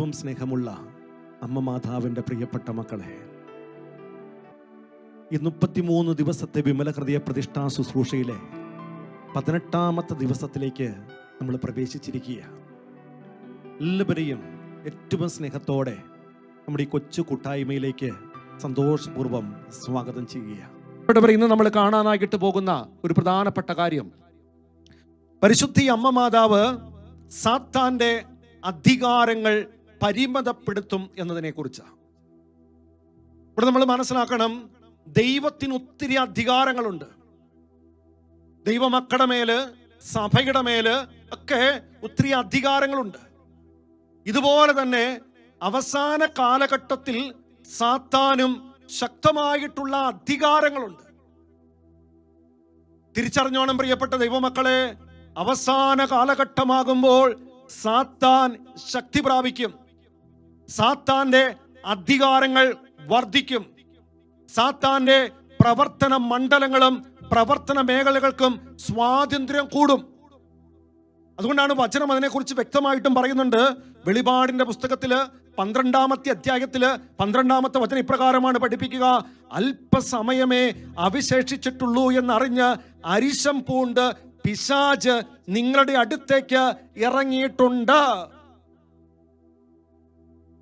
ഏറ്റവും സ്നേഹമുള്ള അമ്മ മാതാവിന്റെ പ്രിയപ്പെട്ട മക്കളെ ഈ മുപ്പത്തിമൂന്ന് ദിവസത്തെ വിമല ഹൃദയ പ്രതിഷ്ഠാ ശുശ്രൂഷയിലെ പതിനെട്ടാമത്തെ ദിവസത്തിലേക്ക് നമ്മൾ പ്രവേശിച്ചിരിക്കുക എല്ലാവരെയും ഏറ്റവും സ്നേഹത്തോടെ നമ്മുടെ ഈ കൊച്ചു കൂട്ടായ്മയിലേക്ക് സന്തോഷപൂർവം സ്വാഗതം ചെയ്യുകയാണ്. ഇന്ന് നമ്മൾ കാണാനായിട്ട് പോകുന്ന ഒരു പ്രധാനപ്പെട്ട കാര്യം. പരിശുദ്ധി അമ്മ മാതാവ് സാത്താന്റെ അധികാരങ്ങൾ പരിമിതപ്പെടുത്തും എന്നതിനെ കുറിച്ചാണ് ഇവിടെ നമ്മൾ മനസ്സിലാക്കണം ദൈവത്തിന് ഒത്തിരി അധികാരങ്ങളുണ്ട്. ദൈവമക്കളുടെ മേൽ സഭയുടെ മേൽ ഒക്കെ ഒത്തിരി അധികാരങ്ങളുണ്ട്. ഇതുപോലെ തന്നെ അവസാന കാലഘട്ടത്തിൽ സാത്താനും ശക്തമായിട്ടുള്ള അധികാരങ്ങളുണ്ട്. തിരിച്ചറിഞ്ഞോണം പ്രിയപ്പെട്ട ദൈവമക്കളെ അവസാന കാലഘട്ടമാകുമ്പോൾ സാത്താൻ ശക്തി പ്രാപിക്കും. സാത്താന്റെ അധികാരങ്ങൾ വർദ്ധിക്കും സാത്താന്റെ പ്രവർത്തന മണ്ഡലങ്ങളും പ്രവർത്തന മേഖലകൾക്കും സ്വാതന്ത്ര്യം കൂടും. അതുകൊണ്ടാണ് വചനം അതിനെക്കുറിച്ച് വ്യക്തമായിട്ടും പറയുന്നുണ്ട്. വെളിപാടിന്റെ പുസ്തകത്തിൽ പന്ത്രണ്ടാമത്തെ അധ്യായത്തിൽ പന്ത്രണ്ടാമത്തെ വചനം ഇപ്രകാരമാണ് പഠിപ്പിക്കുക. അല്പസമയമേ അവശേഷിച്ചിട്ടുള്ളൂ എന്നറിഞ്ഞ് അരിശം പൂണ്ട് പിശാജ് നിങ്ങളുടെ അടുത്തേക്ക് ഇറങ്ങിയിട്ടുണ്ട്.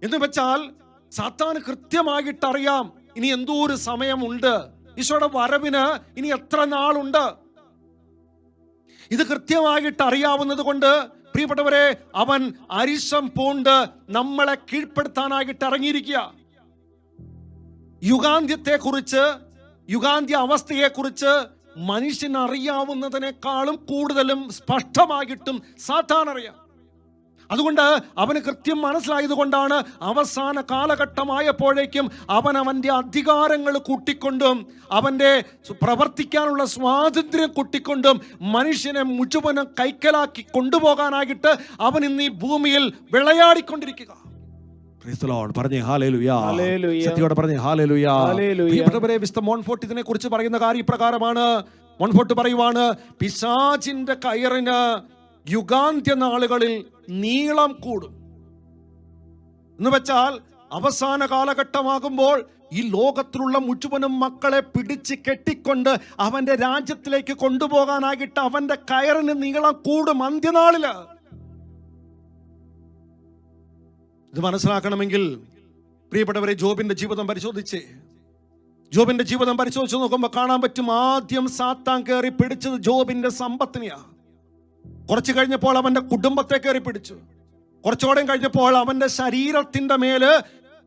എന്ന് വെച്ചാൽ സാത്താൻ കൃത്യമായിട്ട് അറിയാം ഇനി എന്തോ ഒരു സമയമുണ്ട്. ഈശോയുടെ വരവിന് ഇനി എത്ര നാളുണ്ട്? ഇത് കൃത്യമായിട്ട് അറിയാവുന്നത് കൊണ്ട് പ്രിയപ്പെട്ടവരെ അവൻ അരിശം പൂണ്ട് നമ്മളെ കീഴ്പ്പെടുത്താനായിട്ട് ഇറങ്ങിയിരിക്കുക യുഗാന്ത്യത്തെ കുറിച്ച് യുഗാന്ത്യ അവസ്ഥയെ കുറിച്ച് മനുഷ്യൻ അറിയാവുന്നതിനേക്കാളും കൂടുതലും സ്പഷ്ടമായിട്ടും സാത്താൻ അറിയാം അതുകൊണ്ട് അവന് കൃത്യം മനസ്സിലായതുകൊണ്ടാണ് അവസാന കാലഘട്ടമായപ്പോഴേക്കും അവൻ അവന്റെ അധികാരങ്ങൾ കൂട്ടിക്കൊണ്ടും അവന്റെ പ്രവർത്തിക്കാനുള്ള സ്വാതന്ത്ര്യം കൂട്ടിക്കൊണ്ടും മനുഷ്യനെ മുഴുവനും കൈക്കലാക്കി കൊണ്ടുപോകാനായിട്ട് അവൻ ഇന്ന് ഈ ഭൂമിയിൽ വിളയാടിക്കൊണ്ടിരിക്കുക. ഇതിനെ കുറിച്ച് പറയുന്ന കാര്യം ഇപ്രകാരമാണ്. മോൺഫോർട്ട് പറയുവാണ് പിശാചിന്റെ കയറിന് യുഗാന്ത്യ നാളുകളിൽ നീളം കൂടും. എന്ന് വെച്ചാൽ അവസാന കാലഘട്ടമാകുമ്പോൾ ഈ ലോകത്തിലുള്ള മുഴുവനും മക്കളെ പിടിച്ച് കെട്ടിക്കൊണ്ട് അവന്റെ രാജ്യത്തിലേക്ക് കൊണ്ടുപോകാനായിട്ട് അവന്റെ കയറിന് നീളം കൂടും അന്ത്യനാളിൽ ഇത് മനസ്സിലാക്കണമെങ്കിൽ പ്രിയപ്പെട്ടവരെ ജോബിന്റെ ജീവിതം പരിശോധിച്ച്. ജോബിന്റെ ജീവിതം പരിശോധിച്ച് നോക്കുമ്പോൾ കാണാൻ പറ്റും ആദ്യം സാത്താൻ കയറി പിടിച്ചത് ജോബിന്റെ സമ്പത്തിനെയാ. കുറച്ച് കഴിഞ്ഞപ്പോൾ അവന്റെ കുടുംബത്തെ കയറി പിടിച്ചു. കുറച്ചുകൂടെ കഴിഞ്ഞപ്പോൾ അവന്റെ ശരീരത്തിന്റെ മേൽ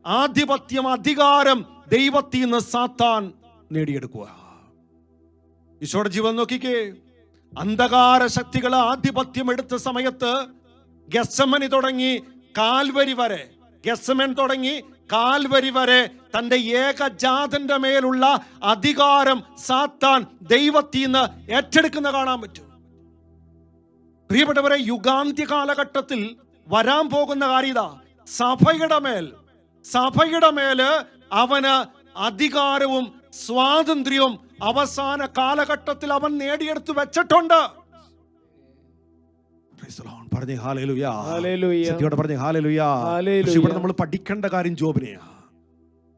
ആധിപത്യം അധികാരം ദൈവത്തിൽ നിന്ന് സാത്താൻ നേടിയെടുക്കുക. ഈശോയുടെ ജീവൻ നോക്കിക്കേ. അന്ധകാര ശക്തികൾ ആധിപത്യം എടുത്ത സമയത്ത് ഗസമനി തുടങ്ങി കാൽവരി വരെ ഗസമൻ തുടങ്ങി കാൽവരി വരെ തന്റെ ഏകജാതന്റെ മേലുള്ള അധികാരം സാത്താൻ ദൈവത്തിൽ നിന്ന് ഏറ്റെടുക്കുന്ന കാണാൻ പറ്റും. പ്രിയപ്പെട്ടവരെ യുഗാന്ത്യ കാലഘട്ടത്തിൽ വരാൻ പോകുന്ന കാര്യത സഭയുടെ മേൽ സഭയുടെ മേൽ അവന് അധികാരവും സ്വാതന്ത്ര്യവും അവസാന കാലഘട്ടത്തിൽ അവൻ നേടിയെടുത്ത് വെച്ചിട്ടുണ്ട്. പറഞ്ഞു ഇവിടെ നമ്മൾ പഠിക്കേണ്ട കാര്യം ജോബിനെയാ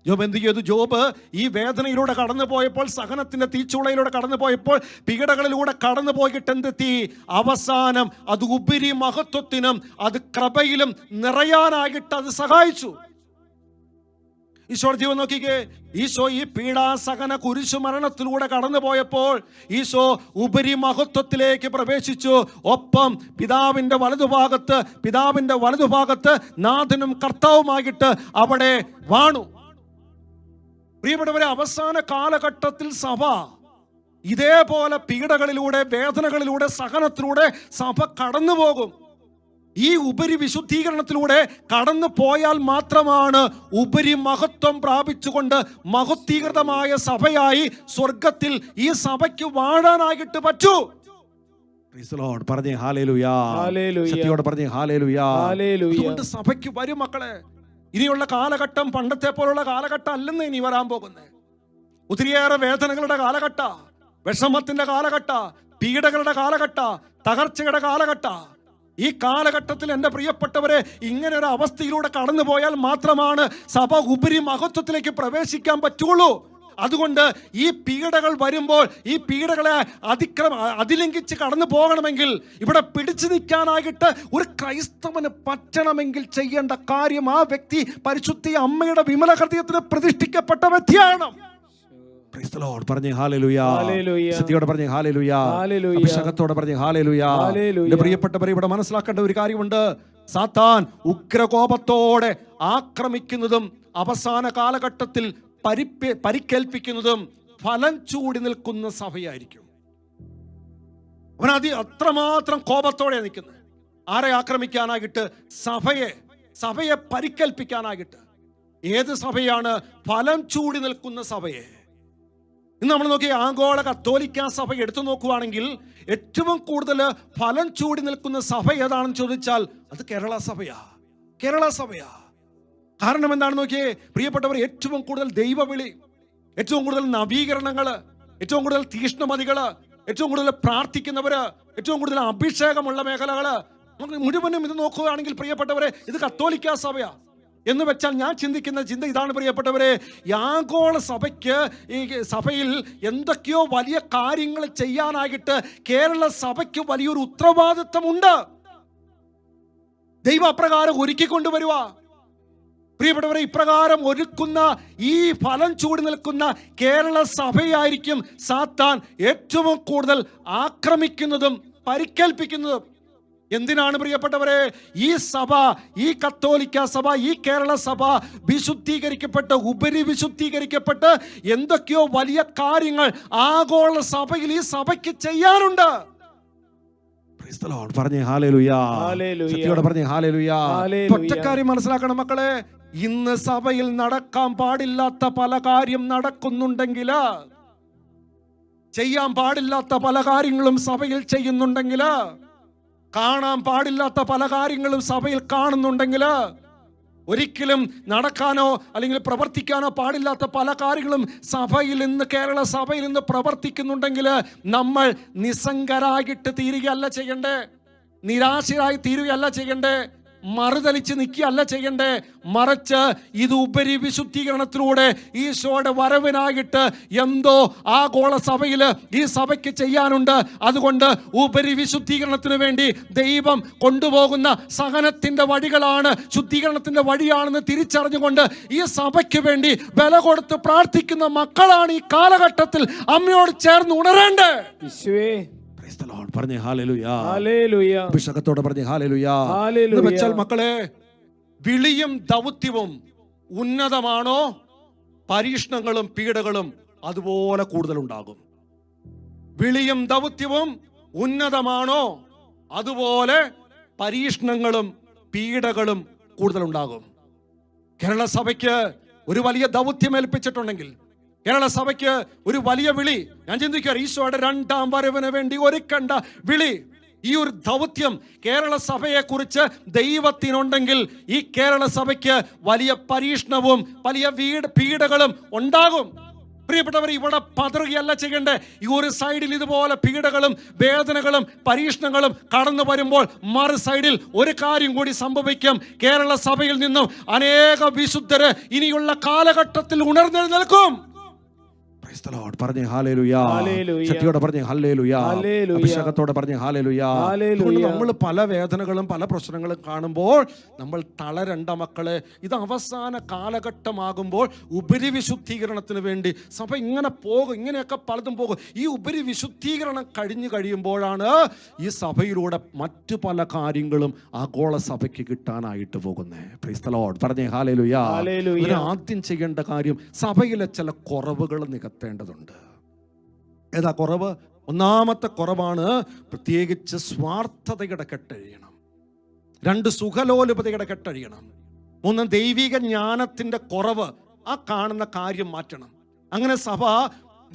ജോബ് എന്ത് ചെയ്തു ജോബ് ഈ വേദനയിലൂടെ കടന്നു പോയപ്പോൾ സഹനത്തിന്റെ തീച്ചുളയിലൂടെ കടന്നു പോയപ്പോൾ പീഡകളിലൂടെ കടന്നു പോയിട്ട് എന്തെത്തി? അവസാനം അത് ഉപരി മഹത്വത്തിനും അത് കൃപയിലും നിറയാനായിട്ട് അത് സഹായിച്ചു. ഈശോ ജീവൻ നോക്കിക്കേ. ഈശോ ഈ പീഡാസഹന കുരിശു മരണത്തിലൂടെ കടന്നു പോയപ്പോൾ ഈശോ ഉപരി മഹത്വത്തിലേക്ക് പ്രവേശിച്ചു. ഒപ്പം പിതാവിന്റെ വലതുഭാഗത്ത് പിതാവിന്റെ വലതുഭാഗത്ത് നാഥനും കർത്താവുമായിട്ട് അവിടെ വാണു. പ്രിയപ്പെട്ടവരെ അവസാന കാലഘട്ടത്തിൽ സഭ ഇതേപോലെ പീഡകളിലൂടെ വേദനകളിലൂടെ സഹനത്തിലൂടെ സഭ കടന്നു പോകും ഈ ഉപരി വിശുദ്ധീകരണത്തിലൂടെ കടന്നു പോയാൽ മാത്രമാണ് ഉപരി മഹത്വം പ്രാപിച്ചുകൊണ്ട് മഹത്വീകൃതമായ സഭയായി സ്വർഗത്തിൽ ഈ സഭയ്ക്ക് വാഴാനായിട്ട് പറ്റൂ. പറഞ്ഞേ ഹാലേലുയാ സഭയ്ക്ക് വരും മക്കളെ. ഇനിയുള്ള കാലഘട്ടം പണ്ടത്തെ പോലുള്ള കാലഘട്ടം അല്ലെന്ന് ഇനി വരാൻ പോകുന്നത്. ഒത്തിരിയേറെ വേദനകളുടെ കാലഘട്ട വിഷമത്തിന്റെ കാലഘട്ട പീഡകളുടെ കാലഘട്ട തകർച്ചയുടെ കാലഘട്ട. ഈ കാലഘട്ടത്തിൽ എന്റെ പ്രിയപ്പെട്ടവരെ ഇങ്ങനെ ഒരു അവസ്ഥയിലൂടെ കടന്നു പോയാൽ മാത്രമാണ് സഭ ഉപരി മഹത്വത്തിലേക്ക് പ്രവേശിക്കാൻ പറ്റുള്ളൂ അതുകൊണ്ട് ഈ പീഡകൾ വരുമ്പോൾ ഈ പീഡകളെ അതിക്രമ അതിലംഘിച്ച് കടന്നു പോകണമെങ്കിൽ ഇവിടെ പിടിച്ചു നിൽക്കാനായിട്ട് ഒരു ക്രൈസ്തവന് പറ്റണമെങ്കിൽ ചെയ്യേണ്ട കാര്യം ആ വ്യക്തി പരിശുദ്ധി അമ്മയുടെ വിമല ഹൃദയത്തിന് പ്രതിഷ്ഠിക്കപ്പെട്ട വ്യക്തിയാണ്. പ്രിയപ്പെട്ടവരെ ഇവിടെ മനസ്സിലാക്കേണ്ട ഒരു കാര്യമുണ്ട്. സാത്താൻ ഉഗ്രകോപത്തോടെ ആക്രമിക്കുന്നതും അവസാന കാലഘട്ടത്തിൽ പരിപ്പെ പരിക്കേൽപ്പിക്കുന്നതും ഫലം ചൂടി നിൽക്കുന്ന സഭയായിരിക്കും. അവൻ അതി അത്രമാത്രം കോപത്തോടെ നിൽക്കുന്നത്. ആരെ ആക്രമിക്കാനാകിട്ട് സഭയെ സഭയെ പരിക്കേൽപ്പിക്കാനാകിട്ട് ഏത് സഭയാണ് ഫലം ചൂടി നിൽക്കുന്ന സഭയെ? ഇന്ന് നമ്മൾ നോക്കി ആഗോള കത്തോലിക്ക സഭ എടുത്തു നോക്കുവാണെങ്കിൽ ഏറ്റവും കൂടുതൽ ഫലം ചൂടി നിൽക്കുന്ന സഭ ഏതാണെന്ന് ചോദിച്ചാൽ അത് കേരള സഭയാ. കേരള സഭയാ. കാരണം എന്താണ് നോക്കിയേ? പ്രിയപ്പെട്ടവർ ഏറ്റവും കൂടുതൽ ദൈവവിളി ഏറ്റവും കൂടുതൽ നവീകരണങ്ങൾ ഏറ്റവും കൂടുതൽ തീഷ്ണമതികൾ ഏറ്റവും കൂടുതൽ പ്രാർത്ഥിക്കുന്നവര് ഏറ്റവും കൂടുതൽ അഭിഷേകമുള്ള മേഖലകൾ മുഴുവനും ഇത് നോക്കുകയാണെങ്കിൽ പ്രിയപ്പെട്ടവരെ ഇത് കത്തോലിക്ക സഭയാ. എന്ന് വെച്ചാൽ ഞാൻ ചിന്തിക്കുന്ന ചിന്ത ഇതാണ് പ്രിയപ്പെട്ടവരെ യാഗോള സഭയ്ക്ക് ഈ സഭയിൽ എന്തൊക്കെയോ വലിയ കാര്യങ്ങൾ ചെയ്യാനായിട്ട് കേരള സഭയ്ക്ക് വലിയൊരു ഉത്തരവാദിത്വമുണ്ട്. ദൈവപ്രകാരം അപ്രകാരം ഒരുക്കിക്കൊണ്ടുവരുക പ്രിയപ്പെട്ടവരെ ഇപ്രകാരം ഒരുക്കുന്ന ഈ ഫലം ചൂടി നിൽക്കുന്ന കേരള സഭയായിരിക്കും സാത്താൻ ഏറ്റവും കൂടുതൽ ആക്രമിക്കുന്നതും പരിക്കേൽപ്പിക്കുന്നതും. എന്തിനാണ് പ്രിയപ്പെട്ടവരെ ഈ സഭ ഈ കത്തോലിക്ക സഭ ഈ കേരള സഭ വിശുദ്ധീകരിക്കപ്പെട്ട് ഉപരി വിശുദ്ധീകരിക്കപ്പെട്ട് എന്തൊക്കെയോ വലിയ കാര്യങ്ങൾ ആഗോള സഭയിൽ ഈ സഭയ്ക്ക് ചെയ്യാറുണ്ട്. പറഞ്ഞേ ഹാലേലുയാ. ലുയാ പറഞ്ഞേ ഹാലേലുയാ. ലുയാ ഒറ്റക്കാര്യം മനസ്സിലാക്കണം മക്കളെ. ഇന്ന് സഭയിൽ നടക്കാൻ പാടില്ലാത്ത പല കാര്യം നടക്കുന്നുണ്ടെങ്കിൽ ചെയ്യാൻ പാടില്ലാത്ത പല കാര്യങ്ങളും സഭയിൽ ചെയ്യുന്നുണ്ടെങ്കിൽ കാണാൻ പാടില്ലാത്ത പല കാര്യങ്ങളും സഭയിൽ കാണുന്നുണ്ടെങ്കിൽ ഒരിക്കലും നടക്കാനോ അല്ലെങ്കിൽ പ്രവർത്തിക്കാനോ പാടില്ലാത്ത പല കാര്യങ്ങളും സഭയിൽ നിന്ന് കേരള സഭയിൽ നിന്ന് പ്രവർത്തിക്കുന്നുണ്ടെങ്കിൽ നമ്മൾ നിസ്സംഗരായിട്ട് തീരുകയല്ല ചെയ്യണ്ടേ? നിരാശരായി തീരുകയല്ല ചെയ്യണ്ടേ? മറുതലിച്ച് നിൽക്കുകയല്ല ചെയ്യണ്ടേ? മറിച്ച് ഇത് ഉപരി വിശുദ്ധീകരണത്തിലൂടെ ഈശോയുടെ വരവിനായിട്ട് എന്തോ ആഗോള സഭയിൽ ഈ സഭയ്ക്ക് ചെയ്യാനുണ്ട്. അതുകൊണ്ട് ഉപരി വിശുദ്ധീകരണത്തിന് വേണ്ടി ദൈവം കൊണ്ടുപോകുന്ന സഹനത്തിന്റെ വഴികളാണ് ശുദ്ധീകരണത്തിന്റെ വഴിയാണെന്ന് തിരിച്ചറിഞ്ഞുകൊണ്ട് ഈ സഭയ്ക്ക് വേണ്ടി വില കൊടുത്ത് പ്രാർത്ഥിക്കുന്ന മക്കളാണ് ഈ കാലഘട്ടത്തിൽ അമ്മയോട് ചേർന്ന് ഉണരേണ്ടേ പറഞ്ഞേ ഹാലലുയാ. ഹല്ലേലൂയ അഭിഷേകത്തോടെ പറഞ്ഞ് ഹാലലുയാ. ഹല്ലേലൂയ. എന്ന് വെച്ചാൽ മക്കളെ വിളിയും ദൗത്യവും ഉന്നതമാണോ? പരീക്ഷണങ്ങളും പീഡകളും അതുപോലെ കൂടുതൽ ഉണ്ടാകും വിളിയും ദൗത്യവും ഉന്നതമാണോ? അതുപോലെ പരീക്ഷണങ്ങളും പീഡകളും കൂടുതൽ ഉണ്ടാകും കേരള സഭയ്ക്ക് ഒരു വലിയ ദൗത്യം ഏൽപ്പിച്ചിട്ടുണ്ടെങ്കിൽ കേരള സഭയ്ക്ക് ഒരു വലിയ വിളി. ഞാൻ ചിന്തിക്കുക ഈശോയുടെ രണ്ടാം വരവിന് വേണ്ടി ഒരുക്കണ്ട വിളി. ഈ ഒരു ദൗത്യം കേരള സഭയെ കുറിച്ച് ദൈവത്തിനുണ്ടെങ്കിൽ ഈ കേരള സഭയ്ക്ക് വലിയ പരീക്ഷണവും വലിയ വീട് പീഡകളും ഉണ്ടാകും. പ്രിയപ്പെട്ടവർ ഇവിടെ പതറുകയല്ല ചെയ്യേണ്ടേ. ഈ ഒരു സൈഡിൽ ഇതുപോലെ പീഡകളും വേദനകളും പരീക്ഷണങ്ങളും കടന്നു വരുമ്പോൾ മറു സൈഡിൽ ഒരു കാര്യം കൂടി സംഭവിക്കും. കേരള സഭയിൽ നിന്നും അനേക വിശുദ്ധര് ഇനിയുള്ള കാലഘട്ടത്തിൽ ഉണർന്നെഴുന്നേൽക്കും. പറഞ്ഞേ ഹാലേലുയാ ഹല്ലേലൂയ. ശക്തിയോടെ പറഞ്ഞേ ഹാലേലുയാ ഹല്ലേലൂയ. അഭിഷേകത്തോടെ പറഞ്ഞേ ഹാലേലുയാ നമ്മൾ പല വേദനകളും പല പ്രശ്നങ്ങളും കാണുമ്പോൾ നമ്മൾ തളരണ്ട മക്കളെ ഇത് അവസാന കാലഘട്ടമാകുമ്പോൾ ഉപരി വിശുദ്ധീകരണത്തിന് വേണ്ടി സഭ ഇങ്ങനെ പോകും ഇങ്ങനെയൊക്കെ പലതും പോകും. ഈ ഉപരി വിശുദ്ധീകരണം കഴിഞ്ഞു കഴിയുമ്പോഴാണ് ഈ സഭയിലൂടെ മറ്റു പല കാര്യങ്ങളും ആഗോള സഭയ്ക്ക് കിട്ടാനായിട്ട് പോകുന്നത് പറഞ്ഞേ ഹാലേലുയാ ആദ്യം ചെയ്യേണ്ട കാര്യം സഭയിലെ ചില കുറവുകൾ നികത്തേണ്ടതുണ്ട് ഏതാ കുറവ്? ഒന്നാമത്തെ കുറവാണ് പ്രത്യേകിച്ച് സ്വാർത്ഥതയുടെ കെട്ടഴിയണം. രണ്ട് സുഖലോലുപതയുടെ കെട്ടഴിയണം. മൂന്ന് ദൈവിക ജ്ഞാനത്തിന്റെ കുറവ് ആ കാണുന്ന കാര്യം മാറ്റണം. അങ്ങനെ സഭ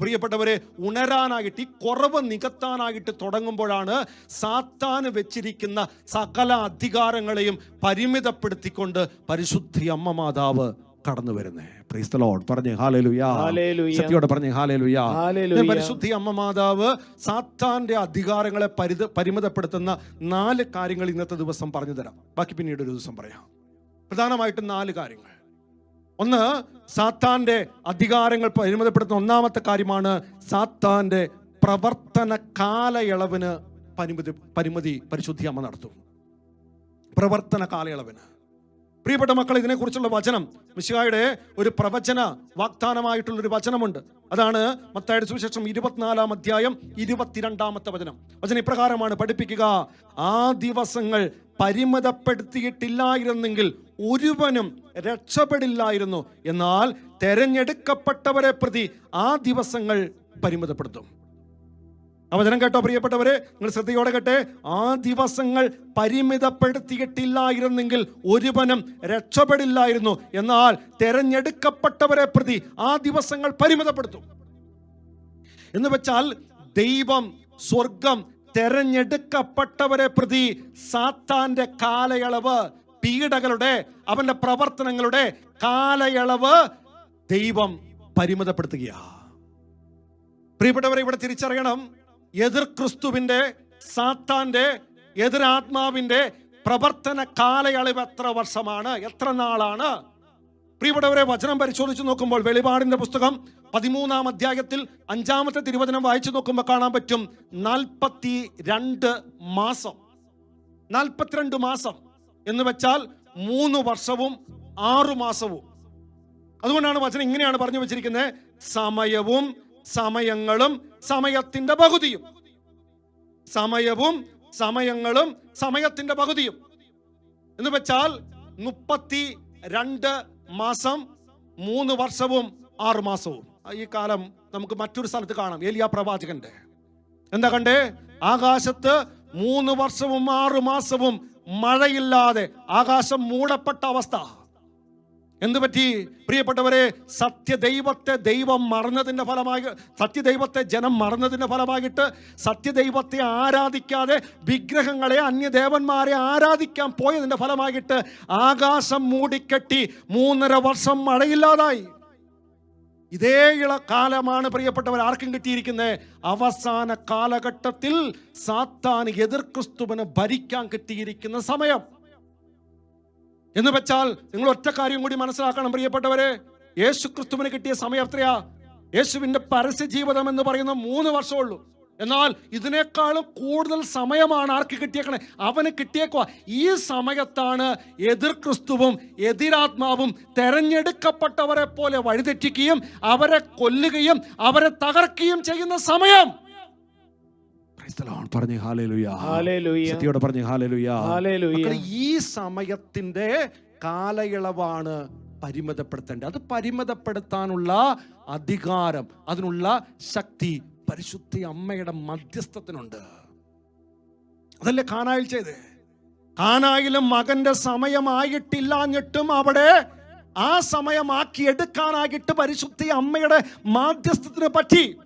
പ്രിയപ്പെട്ടവരെ ഉണരാനായിട്ട് ഈ കുറവ് നികത്താനായിട്ട് തുടങ്ങുമ്പോഴാണ് സാത്താന് വെച്ചിരിക്കുന്ന സകല അധികാരങ്ങളെയും പരിമിതപ്പെടുത്തിക്കൊണ്ട് പരിശുദ്ധി അമ്മ മാതാവ് കടന്നു വരുന്നേ പറഞ്ഞേ ഹാലേലുയാ. സത്യോടെ പറഞ്ഞേ ഹാലേലുയാ. പരിശുദ്ധി അമ്മ മാതാവ് സാത്താന്റെ അധികാരങ്ങളെ പരിത പരിമിതപ്പെടുത്തുന്ന നാല് കാര്യങ്ങൾ ഇന്നത്തെ ദിവസം പറഞ്ഞു തരാം. ബാക്കി പിന്നീട് ഒരു ദിവസം പറയാം. പ്രധാനമായിട്ടും നാല് കാര്യങ്ങൾ. ഒന്ന് സാത്താന്റെ അധികാരങ്ങൾ പരിമിതപ്പെടുത്തുന്ന ഒന്നാമത്തെ കാര്യമാണ് സാത്താന്റെ പ്രവർത്തന കാലയളവിന് പരിമിതി പരിമിതി പരിശുദ്ധി അമ്മ നടത്തും. പ്രവർത്തന കാലയളവിന്. പ്രിയപ്പെട്ട മക്കൾ ഇതിനെക്കുറിച്ചുള്ള വചനം മിശിഹായുടെ ഒരു പ്രവചന വാഗ്ദാനമായിട്ടുള്ള ഒരു വചനമുണ്ട്. അതാണ് മത്തായുടെ സുവിശേഷം ഇരുപത്തിനാലാം അധ്യായം ഇരുപത്തിരണ്ടാമത്തെ വചനം. വചനം ഇപ്രകാരമാണ് പഠിപ്പിക്കുക ആ ദിവസങ്ങൾ പരിമിതപ്പെടുത്തിയിട്ടില്ലായിരുന്നെങ്കിൽ ഒരുവനും രക്ഷപ്പെടില്ലായിരുന്നു. എന്നാൽ തെരഞ്ഞെടുക്കപ്പെട്ടവരെ പ്രതി ആ ദിവസങ്ങൾ പരിമിതപ്പെടുത്തും. ആ വചനം കേട്ടോ പ്രിയപ്പെട്ടവരെ. നിങ്ങൾ ശ്രദ്ധയോടെ കേട്ടെ. ആ ദിവസങ്ങൾ പരിമിതപ്പെടുത്തിയിട്ടില്ലായിരുന്നെങ്കിൽ ഒരുവനും രക്ഷപ്പെടില്ലായിരുന്നു. എന്നാൽ തെരഞ്ഞെടുക്കപ്പെട്ടവരെ പ്രതി ആ ദിവസങ്ങൾ പരിമിതപ്പെടുത്തും. എന്ന് വെച്ചാൽ ദൈവം സ്വർഗം തെരഞ്ഞെടുക്കപ്പെട്ടവരെ പ്രതി സാത്താന്റെ കാലയളവ് പീഡകളുടെ അവന്റെ പ്രവർത്തനങ്ങളുടെ കാലയളവ് ദൈവം പരിമിതപ്പെടുത്തുകയാണ്. പ്രിയപ്പെട്ടവരെ ഇവിടെ തിരിച്ചറിയണം. എതിർ ക്രിസ്തുവിന്റെ സാത്താന്റെ എതിരാത്മാവിന്റെ പ്രവർത്തന കാലയളവ് എത്ര വർഷമാണ്? എത്ര നാളാണ്? പ്രിയപ്പെട്ടവരെ വചനം പരിശോധിച്ച് നോക്കുമ്പോൾ വെളിപാടിന്റെ പുസ്തകം പതിമൂന്നാം അധ്യായത്തിൽ അഞ്ചാമത്തെ തിരുവചനം വായിച്ചു നോക്കുമ്പോൾ കാണാൻ പറ്റും നാൽപ്പത്തി രണ്ട് മാസം. നാൽപ്പത്തിരണ്ട് മാസം എന്ന് വെച്ചാൽ മൂന്ന് വർഷവും ആറു മാസവും. അതുകൊണ്ടാണ് വചനം ഇങ്ങനെയാണ് പറഞ്ഞു വെച്ചിരിക്കുന്നത്. സമയവും സമയങ്ങളും സമയത്തിന്റെ പകുതിയും. സമയവും സമയങ്ങളും സമയത്തിന്റെ പകുതിയും. എന്ന് വെച്ചാൽ മുപ്പത്തി രണ്ട് മാസം മൂന്ന് വർഷവും ആറു മാസവും. ഈ കാലം നമുക്ക് മറ്റൊരു സ്ഥലത്ത് കാണാം. ഏലിയ പ്രവാചകന്റെ. എന്താ കണ്ടേ? ആകാശത്ത് മൂന്ന് വർഷവും ആറു മാസവും മഴയില്ലാതെ ആകാശം മൂടപ്പെട്ട അവസ്ഥ. എന്ത് പറ്റി പ്രിയപ്പെട്ടവരെ സത്യദൈവത്തെ ദൈവം മറന്നതിന്റെ ഫലമായി സത്യദൈവത്തെ ജനം മറന്നതിന്റെ ഫലമായിട്ട് സത്യദൈവത്തെ ആരാധിക്കാതെ വിഗ്രഹങ്ങളെ അന്യദേവന്മാരെ ആരാധിക്കാൻ പോയതിന്റെ ഫലമായിട്ട് ആകാശം മൂടിക്കെട്ടി മൂന്നര വർഷം മഴയില്ലാതായി. ഇതേ ഇള കാലമാണ് പ്രിയപ്പെട്ടവർ ആർക്കും കിട്ടിയിരിക്കുന്നത് അവസാന കാലഘട്ടത്തിൽ സാത്താൻ എതിർ ക്രിസ്തുവിനെ ഭരിക്കാൻ കിട്ടിയിരിക്കുന്ന സമയം. എന്ന് വെച്ചാൽ നിങ്ങൾ ഒറ്റ കാര്യം കൂടി മനസ്സിലാക്കണം പ്രിയപ്പെട്ടവരെ. യേശു ക്രിസ്തുവിന് കിട്ടിയ സമയം എത്രയാ? യേശുവിന്റെ പരസ്യ ജീവിതം എന്ന് പറയുന്ന മൂന്ന് വർഷമുള്ളൂ എന്നാൽ ഇതിനേക്കാളും കൂടുതൽ സമയമാണ് ആർക്ക് കിട്ടിയേക്കണേ? അവന് കിട്ടിയേക്കുക ഈ സമയത്താണ് എതിർ ക്രിസ്തുവും എതിരാത്മാവും തെരഞ്ഞെടുക്കപ്പെട്ടവരെ പോലെ വഴിതെറ്റിക്കുകയും അവരെ കൊല്ലുകയും അവരെ തകർക്കുകയും ചെയ്യുന്ന സമയം. Praise പറഞ്ഞു Lord. പറഞ്ഞു ഹാലേലുയാ. ഈ സമയത്തിന്റെ കാലയളവാണ് പരിമിതപ്പെടുത്തേണ്ടത്. അത് പരിമിതപ്പെടുത്താനുള്ള അധികാരം അതിനുള്ള ശക്തി പരിശുദ്ധി അമ്മയുടെ മധ്യസ്ഥത്തിനുണ്ട്. അതല്ലേ കാനായിൽ ചെയ്ത് കാനായിലും മകന്റെ സമയമായിട്ടില്ലാഞ്ഞിട്ടും അവിടെ ആ സമയമാക്കി എടുക്കാനായിട്ട് പരിശുദ്ധി അമ്മയുടെ മാധ്യസ്ഥത്തിന് പറ്റി.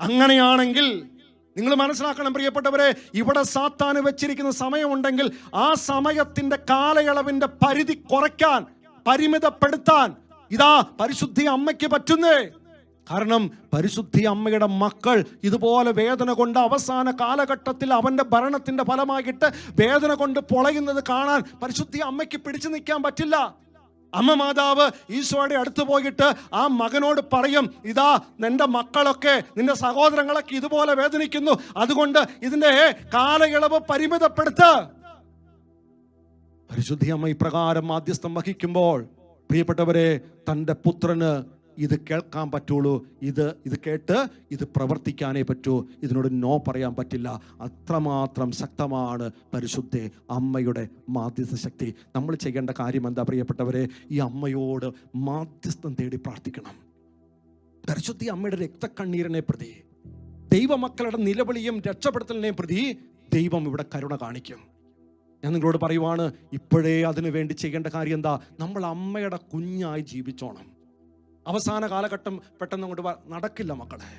അങ്ങനെയാണെങ്കിൽ നിങ്ങൾ മനസ്സിലാക്കണം പ്രിയപ്പെട്ടവരെ ഇവിടെ സാത്താൻ വെച്ചിരിക്കുന്ന സമയമുണ്ടെങ്കിൽ ആ സമയത്തിന്റെ കാലയളവിന്റെ പരിധി കുറയ്ക്കാൻ പരിമിതപ്പെടുത്താൻ ഇതാ പരിശുദ്ധി അമ്മയ്ക്ക് പറ്റുന്നേ. കാരണം പരിശുദ്ധി അമ്മയുടെ മക്കൾ ഇതുപോലെ വേദന കൊണ്ട് അവസാന കാലഘട്ടത്തിൽ അവന്റെ ഭരണത്തിന്റെ ഫലമായിട്ട് വേദന കൊണ്ട് പൊളയുന്നത് കാണാൻ പരിശുദ്ധി അമ്മയ്ക്ക് പിടിച്ചു നിൽക്കാൻ പറ്റില്ല. അമ്മ മാതാവ് ഈശോയുടെ അടുത്ത് പോയിട്ട് ആ മകനോട് പറയും ഇതാ നിന്റെ മക്കളൊക്കെ നിന്റെ സഹോദരങ്ങളൊക്കെ ഇതുപോലെ വേദനിക്കുന്നു. അതുകൊണ്ട് ഇതിന്റെ കാലയളവ് പരിമിതപ്പെടുത്ത. പരിശുദ്ധി അമ്മ ഇപ്രകാരം മാധ്യസ്ഥം വഹിക്കുമ്പോൾ പ്രിയപ്പെട്ടവരെ തന്റെ പുത്രന് ഇത് കേൾക്കാൻ പറ്റുള്ളൂ. ഇത് ഇത് കേട്ട് ഇത് പ്രവർത്തിക്കാനേ പറ്റൂ. ഇതിനോട് നോ പറയാൻ പറ്റില്ല. അത്രമാത്രം ശക്തമാണ് പരിശുദ്ധ അമ്മയുടെ മാധ്യസ്ഥ ശക്തി. നമ്മൾ ചെയ്യേണ്ട കാര്യം എന്താ പ്രിയപ്പെട്ടവരെ? ഈ അമ്മയോട് മാധ്യസ്ഥം തേടി പ്രാർത്ഥിക്കണം. പരിശുദ്ധി അമ്മയുടെ രക്തക്കണ്ണീരനെ പ്രതി. ദൈവമക്കളുടെ നിലവിളിയും രക്ഷപ്പെടുത്തലിനെയും പ്രതി ദൈവം ഇവിടെ കരുണ കാണിക്കും. ഞാൻ നിങ്ങളോട് പറയുവാണ് ഇപ്പോഴേ അതിനു വേണ്ടി ചെയ്യേണ്ട കാര്യം എന്താ? നമ്മൾ അമ്മയുടെ കുഞ്ഞായി ജീവിച്ചോണം. അവസാന കാലഘട്ടം പെട്ടെന്ന് അങ്ങോട്ട് നടക്കില്ല മക്കളെ.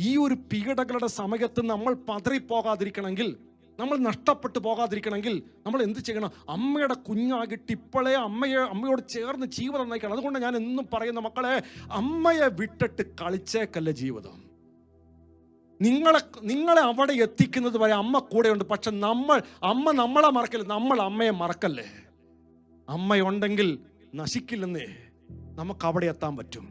ഈ ഒരു പീഡകളുടെ സമയത്ത് നമ്മൾ പതറിപ്പോകാതിരിക്കണമെങ്കിൽ നമ്മൾ നഷ്ടപ്പെട്ടു പോകാതിരിക്കണമെങ്കിൽ നമ്മൾ എന്ത് ചെയ്യണം? അമ്മയുടെ കുഞ്ഞാകിട്ട് ഇപ്പോഴേ അമ്മയെ അമ്മയോട് ചേർന്ന് ജീവിതം നയിക്കണം. അതുകൊണ്ട് ഞാൻ എന്നും പറയുന്ന മക്കളെ അമ്മയെ വിട്ടിട്ട് കളിച്ചേക്കല്ല ജീവിതം. നിങ്ങളെ നിങ്ങളെ അവിടെ എത്തിക്കുന്നത് വരെ അമ്മ കൂടെയുണ്ട്. പക്ഷെ നമ്മൾ അമ്മ നമ്മളെ മറക്കല്ലേ? നമ്മൾ അമ്മയെ മറക്കല്ലേ? അമ്മയുണ്ടെങ്കിൽ നശിക്കില്ലെന്നേ. നമുക്ക് അവിടെ എത്താൻ പറ്റും.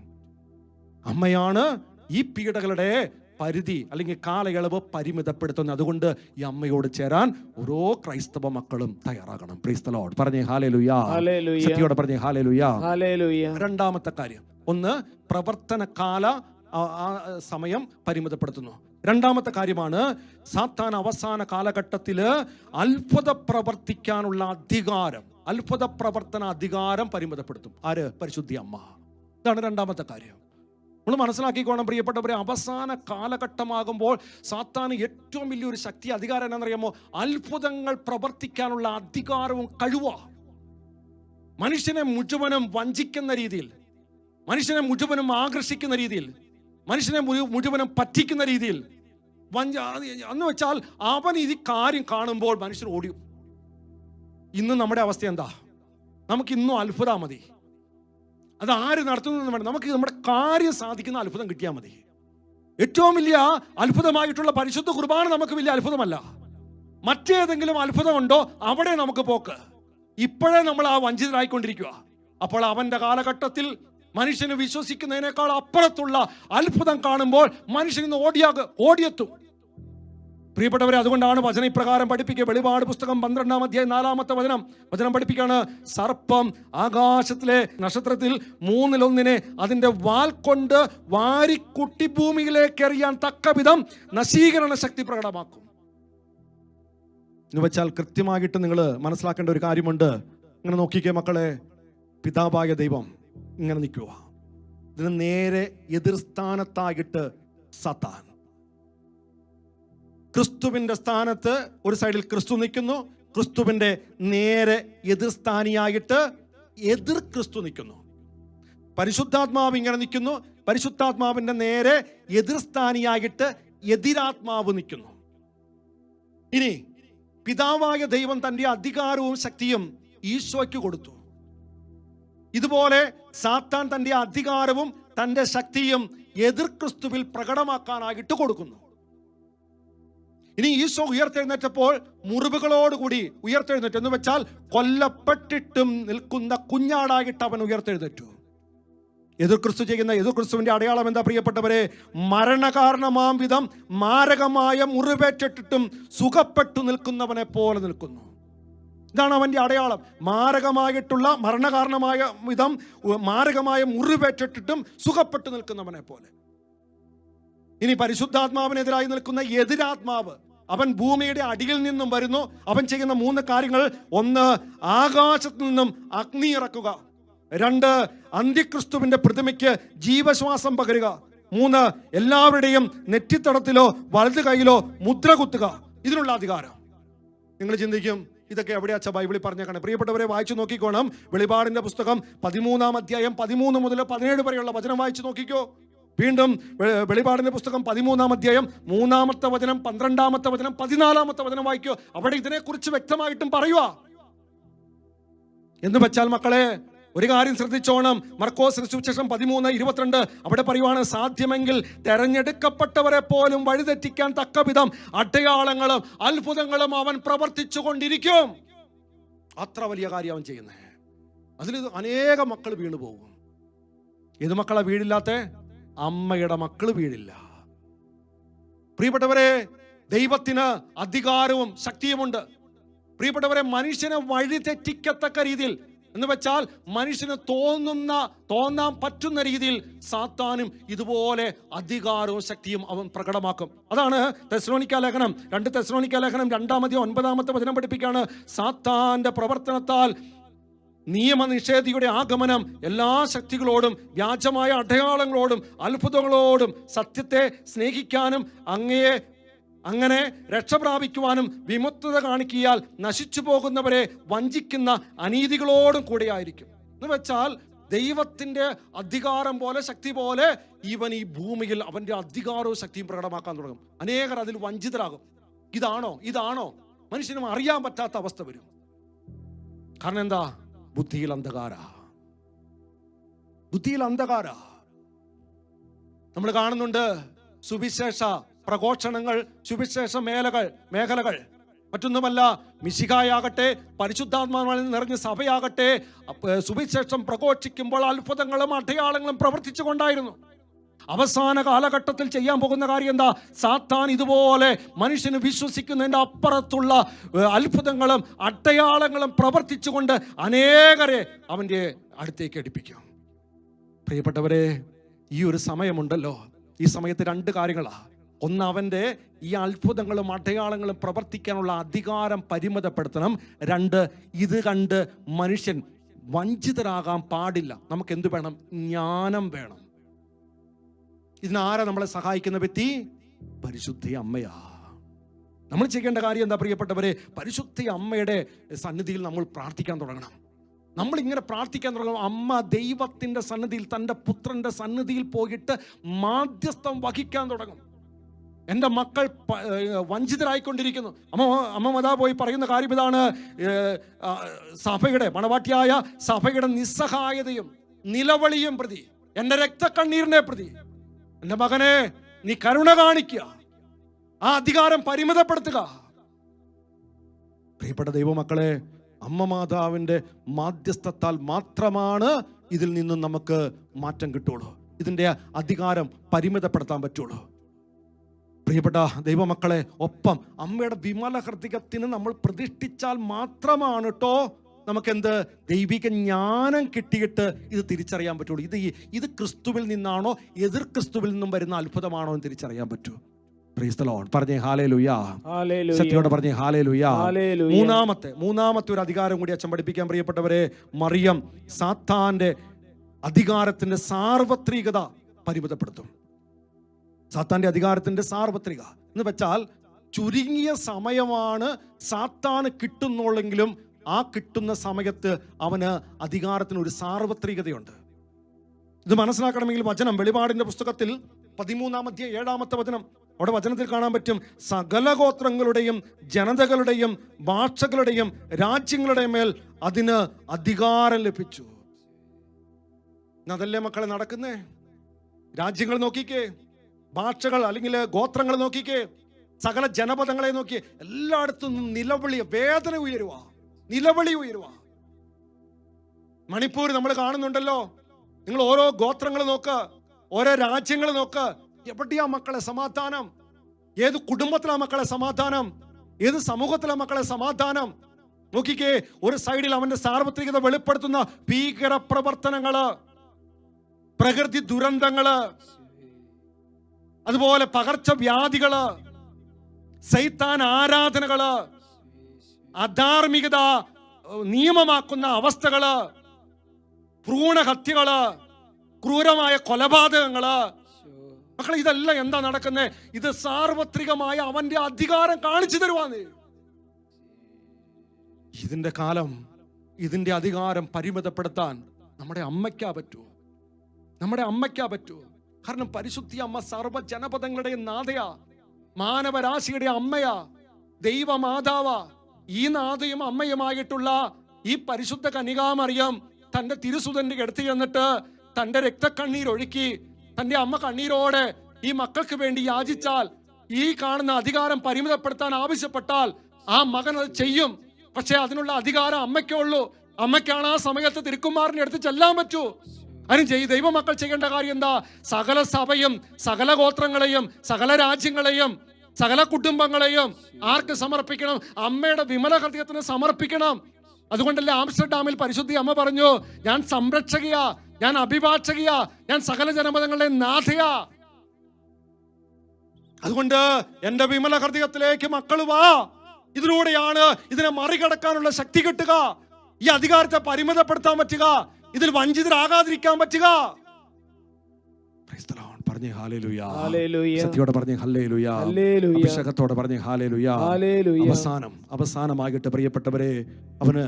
അമ്മയാണ് ഈ പീഡകളുടെ പരിധി അല്ലെങ്കിൽ കാലയളവ് പരിമിതപ്പെടുത്തുന്നത്. അതുകൊണ്ട് ഈ അമ്മയോട് ചേരാൻ ഓരോ ക്രൈസ്തവ മക്കളും തയ്യാറാകണം. ക്രൈസ്തലോട് പറഞ്ഞേ ഹാലേ ലുയാ ഹല്ലേലൂയ. ശക്തിയോടെ പറഞ്ഞേ ഹാലേ ലുയാ ഹല്ലേലൂയ. രണ്ടാമത്തെ കാര്യം. ഒന്ന് പ്രവർത്തന കാല സമയം പരിമിതപ്പെടുത്തുന്നു. രണ്ടാമത്തെ കാര്യമാണ് സാത്താൻ അവസാന കാലഘട്ടത്തിൽ അത്ഭുത പ്രവർത്തിക്കാനുള്ള അധികാരം. അത്ഭുത പ്രവർത്തന അധികാരം പരിമിതപ്പെടുത്തും. ആര്? പരിശുദ്ധി അമ്മ. ഇതാണ് രണ്ടാമത്തെ കാര്യം. നമ്മൾ മനസ്സിലാക്കിക്കോണം പ്രിയപ്പെട്ടവരെ അവസാന കാലഘട്ടമാകുമ്പോൾ സാത്താന് ഏറ്റവും വലിയൊരു ശക്തി അധികാരം എന്നറിയാമോ അത്ഭുതങ്ങൾ പ്രവർത്തിക്കാനുള്ള അധികാരവും കഴിവ. മനുഷ്യനെ മുഴുവനും വഞ്ചിക്കുന്ന രീതിയിൽ മനുഷ്യനെ മുഴുവനും ആകർഷിക്കുന്ന രീതിയിൽ മനുഷ്യനെ മുഴു- മുഴുവനും പറ്റിക്കുന്ന രീതിയിൽ വഞ്ച എന്ന് വെച്ചാൽ അവൻ ഈ കാര്യം കാണുമ്പോൾ മനുഷ്യൻ ഓടിയും ഇന്ന് നമ്മുടെ അവസ്ഥ എന്താ? നമുക്ക് ഇന്നും അത്ഭുത മതി. അത് ആര് നടത്തുന്നു നമുക്ക് നമ്മുടെ കാര്യം സാധിക്കുന്ന അത്ഭുതം കിട്ടിയാൽ മതി. ഏറ്റവും വലിയ അത്ഭുതമായിട്ടുള്ള പരിശുദ്ധ കുർബാന നമുക്ക് വലിയ അത്ഭുതമല്ല. മറ്റേതെങ്കിലും അത്ഭുതമുണ്ടോ അവിടെ നമുക്ക് പോക്ക്. ഇപ്പോഴേ നമ്മൾ ആ വഞ്ചിതരായിക്കൊണ്ടിരിക്കുക അപ്പോൾ അവന്റെ കാലഘട്ടത്തിൽ മനുഷ്യന് വിശ്വസിക്കുന്നതിനേക്കാൾ അപ്പുറത്തുള്ള അത്ഭുതം കാണുമ്പോൾ മനുഷ്യൻ ഇന്ന് ഓടിയാകും ഓടിയെത്തും. പ്രിയപ്പെട്ടവരെ അതുകൊണ്ടാണ് വചന ഇപ്രകാരം പഠിപ്പിക്കുക. വെളിപാട് പുസ്തകം പന്ത്രണ്ടാം അധ്യായം നാലാമത്തെ വചനം. വചനം പഠിപ്പിക്കുകയാണ് സർപ്പം ആകാശത്തിലെ നക്ഷത്രത്തിൽ മൂന്നിലൊന്നിനെ അതിന്റെ വാൽ കൊണ്ട് വാരിക്കുട്ടി ഭൂമിയിലേക്ക് എറിയാൻ തക്ക വിധം നശീകരണ ശക്തി പ്രകടമാക്കും. എന്ന് വെച്ചാൽ കൃത്യമായിട്ട് നിങ്ങൾ മനസ്സിലാക്കേണ്ട ഒരു കാര്യമുണ്ട്. ഇങ്ങനെ നോക്കിക്കേ മക്കളെ പിതാവായ ദൈവം ഇങ്ങനെ നിൽക്കുക. ഇതിന് നേരെ എതിർസ്ഥാനത്തായിട്ട് സത്താൻ. ക്രിസ്തുവിന്റെ സ്ഥാനത്ത് ഒരു സൈഡിൽ ക്രിസ്തു നിൽക്കുന്നു. ക്രിസ്തുവിന്റെ നേരെ എതിർസ്ഥാനിയായിട്ട് എതിർ ക്രിസ്തു നിൽക്കുന്നു. പരിശുദ്ധാത്മാവ് ഇങ്ങനെ നിൽക്കുന്നു. പരിശുദ്ധാത്മാവിന്റെ നേരെ എതിർസ്ഥാനിയായിട്ട് എതിരാത്മാവ് നിൽക്കുന്നു. ഇനി പിതാവായ ദൈവം തന്റെ അധികാരവും ശക്തിയും ഈശോയ്ക്ക് കൊടുത്തു. ഇതുപോലെ സാത്താൻ തന്റെ അധികാരവും തന്റെ ശക്തിയും എതിർ ക്രിസ്തുവിൽ പ്രകടമാക്കാനായിട്ട് കൊടുക്കുന്നു. ഇനി ഈശോ ഉയർത്തെഴുന്നേറ്റപ്പോൾ മുറിവുകളോടുകൂടി ഉയർത്തെഴുന്നേറ്റ്. എന്ന് വെച്ചാൽ കൊല്ലപ്പെട്ടിട്ടും നിൽക്കുന്ന കുഞ്ഞാടായിട്ട് അവൻ ഉയർത്തെഴുന്നേറ്റു. എതിർ ക്രിസ്തു ചെയ്യുന്ന എതിർ ക്രിസ്തുവിന്റെ അടയാളം എന്താ പ്രിയപ്പെട്ടവരെ? മരണകാരണമാം വിധം മാരകമായ മുറിവേറ്റിട്ടും സുഖപ്പെട്ടു നിൽക്കുന്നവനെ പോലെ നിൽക്കുന്നു. ഇതാണ് അവന്റെ അടയാളം. മാരകമായിട്ടുള്ള മരണകാരണമായ വിധം മാരകമായ മുറിവേറ്റിട്ടും സുഖപ്പെട്ടു നിൽക്കുന്നവനെ പോലെ. ഇനി പരിശുദ്ധാത്മാവിനെതിരായി നിൽക്കുന്ന എതിരാത്മാവ് അവൻ ഭൂമിയുടെ അടിയിൽ നിന്നും വരുന്നു. അവൻ ചെയ്യുന്ന മൂന്ന് കാര്യങ്ങൾ. ഒന്ന് ആകാശത്ത് നിന്നും അഗ്നി ഇറക്കുക. രണ്ട് അന്ത്യക്രിസ്തുവിന്റെ പ്രതിമയ്ക്ക് ജീവശ്വാസം പകരുക. മൂന്ന് എല്ലാവരുടെയും നെറ്റിത്തടത്തിലോ വലത് കൈയിലോ മുദ്ര കുത്തുക. ഇതിനുള്ള അധികാരം. നിങ്ങൾ ചിന്തിക്കും ഇതൊക്കെ എവിടെയാച്ച ബൈബിളിൽ പറഞ്ഞേക്കണേ? പ്രിയപ്പെട്ടവരെ വായിച്ചു നോക്കിക്കോണം. വെളിപാടിന്റെ പുസ്തകം പതിമൂന്നാം അധ്യായം പതിമൂന്ന് മുതൽ പതിനേഴ് വരെയുള്ള വചനം വായിച്ചു നോക്കിക്കോ. വീണ്ടും വെളിപാടിന്റെ പുസ്തകം പതിമൂന്നാം അധ്യായം മൂന്നാമത്തെ വചനം പന്ത്രണ്ടാമത്തെ വചനം പതിനാലാമത്തെ വചനം വായിക്കുക അവിടെ ഇതിനെക്കുറിച്ച് വ്യക്തമായിട്ടും പറയുക എന്ന് വെച്ചാൽ മക്കളെ ഒരു കാര്യം ശ്രദ്ധിച്ചോണം. മർക്കോസ് സുവിശേഷം പതിമൂന്ന് ഇരുപത്തിരണ്ട് അവിടെ പറയുവാണ് സാധ്യമെങ്കിൽ തെരഞ്ഞെടുക്കപ്പെട്ടവരെ പോലും വഴിതെറ്റിക്കാൻ തക്ക വിധം അടയാളങ്ങളും അത്ഭുതങ്ങളും അവൻ പ്രവർത്തിച്ചു കൊണ്ടിരിക്കും അത്ര വലിയ കാര്യം അവൻ ചെയ്യുന്നത് അതിൽ അനേക മക്കൾ വീണു പോകും ഏത് മക്കളെ വീടില്ലാത്ത? അമ്മയുടെ മക്കൾ വീഴില്ല. പ്രിയപ്പെട്ടവരെ ദൈവത്തിന് അധികാരവും ശക്തിയുമുണ്ട്. പ്രിയപ്പെട്ടവരെ മനുഷ്യനെ വഴിതെറ്റിക്കത്തക്ക രീതിയിൽ എന്ന് വെച്ചാൽ മനുഷ്യന് തോന്നുന്ന തോന്നാൻ പറ്റുന്ന രീതിയിൽ സാത്താനും ഇതുപോലെ അധികാരവും ശക്തിയും അവൻ പ്രകടമാക്കും. അതാണ് തെസ്ലോണിക്ക ലേഖനം. രണ്ട് തെസ്ലോണിക്ക ലേഖനം രണ്ടാമത്തെ ഒൻപതാമത്തെ വചനം പഠിപ്പിക്കുകയാണ്. സാത്താന്റെ പ്രവർത്തനത്താൽ നിയമനിഷേധിയുടെ ആഗമനം എല്ലാ ശക്തികളോടും വ്യാജമായ അടയാളങ്ങളോടും അത്ഭുതങ്ങളോടും സത്യത്തെ സ്നേഹിക്കാനും അങ്ങയെ അങ്ങനെ രക്ഷപ്രാപിക്കുവാനും വിമുക്തത കാണിക്കിയാൽ നശിച്ചു പോകുന്നവരെ വഞ്ചിക്കുന്ന അനീതികളോടും കൂടെയായിരിക്കും. എന്ന് വെച്ചാൽ ദൈവത്തിന്റെ അധികാരം പോലെ ശക്തി പോലെ ഇവൻ ഈ ഭൂമിയിൽ അവന്റെ അധികാരവും ശക്തിയും പ്രകടമാക്കാൻ തുടങ്ങും. അനേകർ അതിൽ വഞ്ചിതരാകും. ഇതാണോ? ഇതാണോ? മനുഷ്യനും അറിയാൻ പറ്റാത്ത അവസ്ഥ വരും. കാരണം എന്താ? ബുദ്ധിയിൽ അന്ധകാര. ബുദ്ധിയിൽ അന്ധകാര. നമ്മൾ കാണുന്നുണ്ട് സുവിശേഷ പ്രഘോഷണങ്ങൾ സുവിശേഷ മേലകൾ മേഖലകൾ. മറ്റൊന്നുമല്ല മിശികായാകട്ടെ പരിശുദ്ധാത്മാവിൽ നിറഞ്ഞ സഭയാകട്ടെ സുവിശേഷം പ്രഘോഷിക്കുമ്പോൾ അത്ഭുതങ്ങളും അടയാളങ്ങളും പ്രവർത്തിച്ചു കൊണ്ടായിരുന്നു അവസാന കാലഘട്ടത്തിൽ ചെയ്യാൻ പോകുന്ന കാര്യം എന്താ? സാത്താൻ ഇതുപോലെ മനുഷ്യന് വിശ്വസിക്കുന്നതിന്റെ അപ്പുറത്തുള്ള അത്ഭുതങ്ങളും അടയാളങ്ങളും പ്രവർത്തിച്ചുകൊണ്ട് അനേകരെ അവന്റെ അടുത്തേക്ക് അടുപ്പിക്കും പ്രിയപ്പെട്ടവരെ ഈ ഒരു സമയമുണ്ടല്ലോ. ഈ സമയത്ത് രണ്ട് കാര്യങ്ങളാണ് ഒന്ന് അവന്റെ ഈ അത്ഭുതങ്ങളും അടയാളങ്ങളും പ്രവർത്തിക്കാനുള്ള അധികാരം പരിമിതപ്പെടുത്തണം. രണ്ട് ഇത് കണ്ട് മനുഷ്യൻ വഞ്ചിതരാകാൻ പാടില്ല. നമുക്ക് എന്ത് വേണം? ജ്ഞാനം വേണം. ഇതിനാരാ നമ്മളെ സഹായിക്കുന്ന വ്യക്തി? പരിശുദ്ധി അമ്മയാ. നമ്മൾ ചെയ്യേണ്ട കാര്യം എന്താ പ്രിയപ്പെട്ടവരെ? പരിശുദ്ധി അമ്മയുടെ സന്നിധിയിൽ നമ്മൾ പ്രാർത്ഥിക്കാൻ തുടങ്ങണം. നമ്മൾ ഇങ്ങനെ പ്രാർത്ഥിക്കാൻ തുടങ്ങണം അമ്മ ദൈവത്തിന്റെ സന്നിധിയിൽ തന്റെ പുത്രന്റെ സന്നിധിയിൽ പോയിട്ട് മാധ്യസ്ഥം വഹിക്കാൻ തുടങ്ങും. എന്റെ മക്കൾ വഞ്ചിതരായിക്കൊണ്ടിരിക്കുന്നു. അമ്മ അമ്മ മതാ പോയി പറയുന്ന കാര്യം ഇതാണ്. സഭയുടെ മണവാട്ടിയായ സഭയുടെ നിസ്സഹായതയും നിലവളിയും പ്രതി. എന്റെ രക്തക്കണ്ണീരിനെ പ്രതി. എന്റെ മകനെ നീ കരുണ കാണിക്കുക. ആ അധികാരം പരിമിതപ്പെടുത്തുക. പ്രിയപ്പെട്ട ദൈവമക്കളെ അമ്മ മാതാവിന്റെ മാധ്യസ്ഥത്താൽ മാത്രമാണ് ഇതിൽ നിന്നും നമുക്ക് മാറ്റം കിട്ടുള്ളൂ. ഇതിന്റെ അധികാരം പരിമിതപ്പെടുത്താൻ പറ്റുള്ളൂ. പ്രിയപ്പെട്ട ദൈവമക്കളെ ഒപ്പം അമ്മയുടെ വിമല ഹൃദയത്തിന് നമ്മൾ പ്രതിഷ്ഠിച്ചാൽ മാത്രമാണ് കേട്ടോ നമുക്കെന്ത്? ദൈവിക ജ്ഞാനം കിട്ടിയിട്ട് ഇത് തിരിച്ചറിയാൻ പറ്റുള്ളൂ. ഇത് ഇത് ക്രിസ്തുവിൽ നിന്നാണോ എതിർ ക്രിസ്തുവിൽ നിന്നും വരുന്ന അത്ഭുതമാണോ എന്ന് തിരിച്ചറിയാൻ പറ്റൂ. പറഞ്ഞേ ഹാലേ ലുയാ. സത്യോടെ പറഞ്ഞേ ഹാലേ ലുയാ. മൂന്നാമത്തെ മൂന്നാമത്തെ ഒരു അധികാരം കൂടി അച്ഛൻ പഠിപ്പിക്കാൻ പ്രിയപ്പെട്ടവരെ മറിയം സാത്താന്റെ അധികാരത്തിന്റെ സാർവത്രികത പരിമിതപ്പെടുത്തും. സാത്താന്റെ അധികാരത്തിന്റെ സാർവത്രിക എന്ന് വെച്ചാൽ ചുരുങ്ങിയ സമയമാണ് സാത്താന് കിട്ടുന്നുള്ളെങ്കിലും ആ കിട്ടുന്ന സമയത്ത് അവന് അധികാരത്തിന് ഒരു സാർവത്രികതയുണ്ട്. ഇത് മനസ്സിലാക്കണമെങ്കിൽ വചനം വെളിപാടിന്റെ പുസ്തകത്തിൽ പതിമൂന്നാമത്തെ ഏഴാമത്തെ വചനം. അവിടെ വചനത്തിൽ കാണാൻ പറ്റും സകല ഗോത്രങ്ങളുടെയും ജനതകളുടെയും ഭാഷകളുടെയും രാജ്യങ്ങളുടെയും മേൽ അതിന് അധികാരം ലഭിച്ചു. അതല്ലേ മക്കളെ നടക്കുന്നേ? രാജ്യങ്ങൾ നോക്കിക്കേ ഭാഷകൾ അല്ലെങ്കിൽ ഗോത്രങ്ങൾ നോക്കിക്കേ സകല ജനപദങ്ങളെ നോക്കി എല്ലായിടത്തും നിലവിളിയ നിലവിളി വേദന ഉയരുക നിലവിളി ഉയരുക മണിപ്പൂർ നമ്മൾ കാണുന്നുണ്ടല്ലോ. നിങ്ങൾ ഓരോ ഗോത്രങ്ങൾ നോക്ക് ഓരോ രാജ്യങ്ങൾ നോക്ക്. എവിടെയാ മക്കളെ സമാധാനം? ഏത് കുടുംബത്തിലാ മക്കളെ സമാധാനം? ഏത് സമൂഹത്തിലാ മക്കളെ സമാധാനം? നോക്കിക്കേ ഒരു സൈഡിൽ അവന്റെ സാർവത്രികത വെളിപ്പെടുത്തുന്ന ഭീകര പ്രവർത്തനങ്ങൾ പ്രകൃതി ദുരന്തങ്ങൾ അതുപോലെ പകർച്ചവ്യാധികൾ സൈത്താൻ ആരാധനകൾ അധാർമികത നിയമമാക്കുന്ന അവസ്ഥകൾ ഭ്രൂണഹത്യകൾ ക്രൂരമായ കൊലപാതകങ്ങൾ. മക്കളെ ഇതെല്ലാം എന്താ നടക്കുന്നത് ഇത് സാർവത്രികമായ അവന്റെ അധികാരം കാണിച്ചു തരുവാന്ന്. ഇതിന്റെ കാലം ഇതിന്റെ അധികാരം പരിമിതപ്പെടുത്താൻ നമ്മുടെ അമ്മയ്ക്കാ പറ്റുമോ നമ്മുടെ അമ്മയ്ക്കാ പറ്റുമോ കാരണം പരിശുദ്ധി അമ്മ സർവ ജനപദങ്ങളുടെ നാഥയാ. മാനവരാശിയുടെ അമ്മയാ. ദൈവമാതാവാ. ഈ നാഥയും അമ്മയുമായിട്ടുള്ള ഈ പരിശുദ്ധ കനികാമറിയം തന്റെ തിരുസുതന്റെ അടുത്ത് ചെന്നിട്ട് തന്റെ രക്തക്കണ്ണീരൊഴുക്കി തന്റെ അമ്മ കണ്ണീരോടെ ഈ മക്കൾക്ക് വേണ്ടി യാചിച്ചാൽ ഈ കാണുന്ന അധികാരം പരിമിതപ്പെടുത്താൻ ആവശ്യപ്പെട്ടാൽ ആ മകൻ അത് ചെയ്യും. പക്ഷെ അതിനുള്ള അധികാരം അമ്മയ്ക്കേ ഉള്ളൂ. അമ്മയ്ക്കാണ് ആ സമയത്ത് തിരുക്കുമാറിന്റെ അടുത്ത് ചെല്ലാൻ പറ്റൂ. അതിന് ചെയ് ദൈവമക്കൾ ചെയ്യേണ്ട കാര്യം എന്താ? സകല സഭയും സകല ഗോത്രങ്ങളെയും സകല രാജ്യങ്ങളെയും സകല കുടുംബങ്ങളെയും ആർക്ക് സമർപ്പിക്കണം? അമ്മയുടെ വിമല ഹൃദയത്തിന് സമർപ്പിക്കണം. അതുകൊണ്ടല്ലേ ആംസ്റ്റർഡാമിൽ പരിശുദ്ധി അമ്മ പറഞ്ഞു ഞാൻ സംരക്ഷകയാ ഞാൻ അഭിഭാഷകയാ ഞാൻ സകല ജനപദങ്ങളുടെ നാഥയാ. അതുകൊണ്ട് എന്റെ വിമല ഹൃദയത്തിലേക്ക് മക്കൾ വാ. ഇതിലൂടെയാണ് ഇതിനെ മറികടക്കാനുള്ള ശക്തി കിട്ടുക. ഈ അധികാരത്തെ പരിമിതപ്പെടുത്താൻ പറ്റുക. ഇതിൽ വഞ്ചിതരാകാതിരിക്കാൻ പറ്റുക. പറഞ്ഞേ. സത്യോടെ പറഞ്ഞേ. അഭിഷേകത്തോടെ പറഞ്ഞേ. അവസാനം അവസാനമായിട്ട് പ്രിയപ്പെട്ടവരെ അവന്